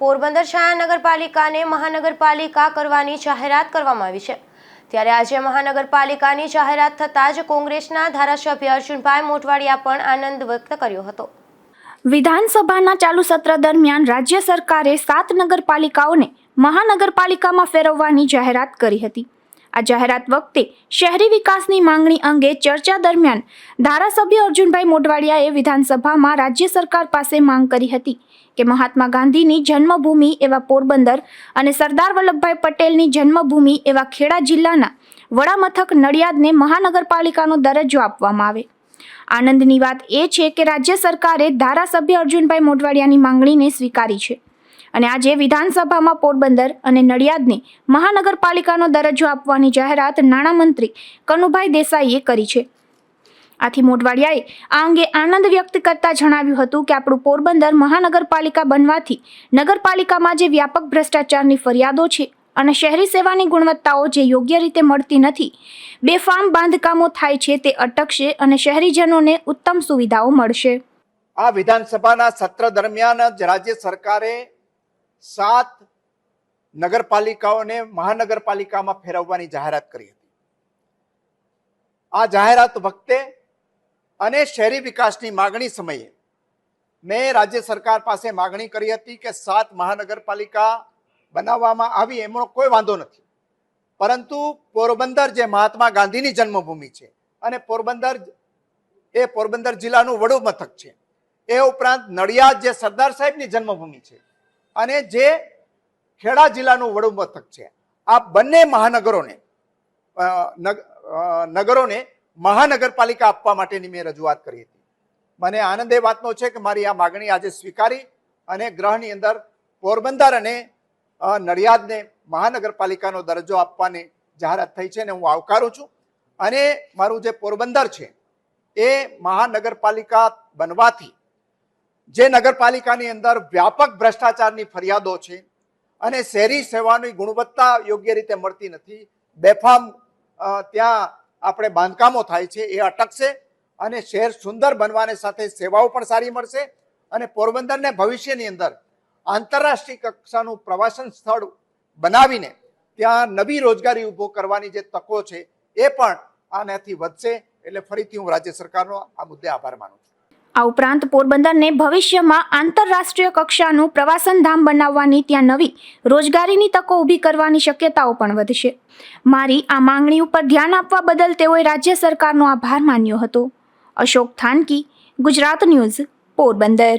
પોરબંદર શહેર નગરપાલિકાને મહાનગરપાલિકા કરવાની જાહેરાત કરવામાં આવી છે. ત્યારે આજે મહાનગરપાલિકાની જાહેરાત થતાં જ કોંગ્રેસના ધારાસભ્ય અર્જુનભાઈ મોટવાડિયા પણ આનંદ વ્યક્ત કર્યો હતો. વિધાનસભાના ચાલુ સત્ર દરમિયાન રાજ્ય સરકારે સાત નગરપાલિકાઓને મહાનગરપાલિકામાં ફેરવવાની જાહેરાત કરી હતી. આ જાહેરાત વખતે શહેરી વિકાસની માંગણી અંગે ચર્ચા દરમિયાન ધારાસભ્ય અર્જુનભાઈ મોઢવાડિયાએ વિધાનસભામાં રાજ્ય સરકાર પાસે માંગ કરી હતી કે મહાત્મા ગાંધીની જન્મભૂમિ એવા પોરબંદર અને સરદાર વલ્લભભાઈ પટેલની જન્મભૂમિ એવા ખેડા જિલ્લાના વડામથક નડિયાદને મહાનગરપાલિકાનો દરજ્જો આપવામાં આવે. આનંદની વાત એ છે કે રાજ્ય સરકારે ધારાસભ્ય અર્જુનભાઈ મોઢવાડિયાની માંગણીને સ્વીકારી છે. અને આજે વિધાનસભામાં પોરબંદર અને નડિયાદને મહાનગરપાલિકાનો દરજ્જો આપવાની જાહેરાત નાણામંત્રી કનુભાઈ દેસાઈએ કરી છે. આથી મોઢવાડિયાએ આ અંગે આનંદ વ્યક્ત કરતા જણાવ્યું હતું કે આપણું પોરબંદર મહાનગરપાલિકા બનવાથી નગરપાલિકામાં જે વ્યાપક ભ્રષ્ટાચારની ફરિયાદો છે અને શહેરી સેવાની ગુણવત્તાઓ જે યોગ્ય રીતે મળતી નથી, બેફામ બાંધકામો થાય છે તે અટકશે અને શહેરીજનોને ઉત્તમ સુવિધાઓ મળશે. આ વિધાનસભાના સત્ર દરમિયાન રાજ્ય સરકારે સાત નગરપાલિકાઓને મહાનગરપાલિકામાં ફેરવવાની જાહેરાત કરી હતી. આ જાહેરાત વખતે અને શહેરી વિકાસની માગણી સમયે મેં રાજ્ય સરકાર પાસે માગણી કરી હતી કે સાત મહાનગરપાલિકા બનાવવામાં આવી એમનો કોઈ વાંધો નથી. પરંતુ પોરબંદર જે મહાત્મા ગાંધીની જન્મભૂમિ છે અને પોરબંદર એ પોરબંદર જિલ્લાનું વડુ મથક છે, એ ઉપરાંત નડિયાદ જે સરદાર સાહેબની જન્મભૂમિ છે અને જે ખેડા જિલ્લાનું વડુ મથક છે. આ બંને મહાનગરોને નગરોને મહાનગરપાલિકા આપવા માટેની મેં રજૂઆત કરી હતી. મને આનંદ એ વાતનો છે કે મારી આ માગણી આજે સ્વીકારી અને ગ્રહની અંદર પોરબંદર અને નડિયાદને મહાનગરપાલિકાનો દરજ્જો આપવાની જાહેરાત થઈ છે અને હું આવકારું છું. અને મારું જે પોરબંદર છે, એ મહાનગરપાલિકા બનવાથી જે નગરપાલિકાની અંદર વ્યાપક ભ્રષ્ટાચારની ફરિયાદો છે અને શહેરી સેવાની ગુણવત્તા યોગ્ય રીતે મળતી નથી. બેફામ ત્યાં આપણે બાંધકામો થાય છે, એ અટકશે અને શહેર સુંદર બનવાને સાથે સેવાઓ પણ સારી મળશે અને પોરબંદરને ભવિષ્યની અંદર આંતરરાષ્ટ્રીય કક્ષાનું પ્રવાસન સ્થળ બનાવીને ત્યાં નવી રોજગારી ઊભો કરવાની જે તકો છે, એ પણ આનાથી વધશે. એટલે ફરીથી હું રાજ્ય સરકારનો આ મુદ્દે આભાર માનું છું. આ ઉપરાંત પોરબંદરને ભવિષ્યમાં આંતરરાષ્ટ્રીય કક્ષાનું પ્રવાસન ધામ બનાવવાની ત્યાં નવી રોજગારીની તકો ઊભી કરવાની શક્યતાઓ પણ વધશે. મારી આ માંગણી ઉપર ધ્યાન આપવા બદલ તેઓએ રાજ્ય સરકારનો આભાર માન્યો હતો. અશોક થાનકી, ગુજરાત ન્યૂઝ, પોરબંદર.